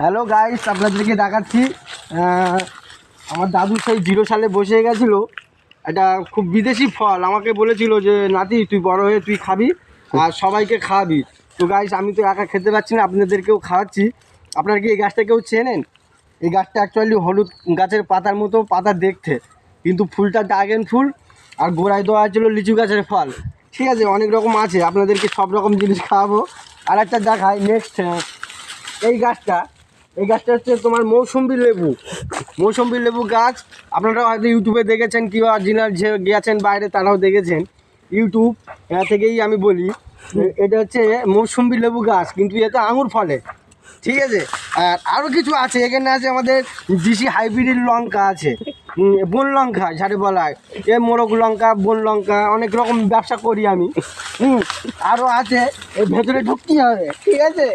Hello guys আপনাদেরকে দেখাচ্ছি আমার দাদু সেই জিরো সালে বসে গেছিল। এটা খুব বিদেশি ফল। আমাকে বলেছিল যে, নাতি, তুই বড় হয়ে তুই খাবি আর সবাইকে খাওয়াবি। তো গাইস আমি তো একা খেতে পারছি না, আপনাদেরকেও খাওয়াচ্ছি। আপনারা কি এই গাছটা কেউ চেনেন? এই গাছটা অ্যাকচুয়ালি হলুদ গাছের পাতার মতো, পাতা দেখতে। কিন্তু ফুলটা ড্রাগন ফুল আর গোড়ায় দেওয়া ছিল লিচু গাছের ফল। ঠিক আছে, অনেক রকম আছে, আপনাদেরকে সব রকম জিনিস খাওয়াবো। আর একটা দেখাই নেক্সট এই গাছটা এই গাছটা হচ্ছে তোমার মৌসুম্বি লেবু। মৌসুম্বি লেবু গাছ। আপনারা হয়তো ইউটিউবে দেখেছেন কি অরিজিনাল যে গিয়েছেন বাইরে, তারাও দেখেছেন। ইউটিউব এ থেকেই আমি বলি এটা হচ্ছে মৌসুম্বি লেবু গাছ, কিন্তু এতে আঙুর ফলে। ঠিক আছে? আর আরও কিছু আছে, এখানে আছে আমাদের দেশি হাইব্রিড লঙ্কা আছে। বন লঙ্কা, যারে বলা হয়। এ মোরগ লঙ্কা, বন লঙ্কা, অনেক রকম ব্যবসা করি আমি। হুম আরও আছে, এর ভেতরে ঢুকতে হবে। ঠিক আছে?